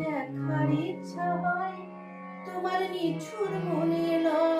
দেখার ইচ্ছা হয় তোমার নিঠুর মনে লয়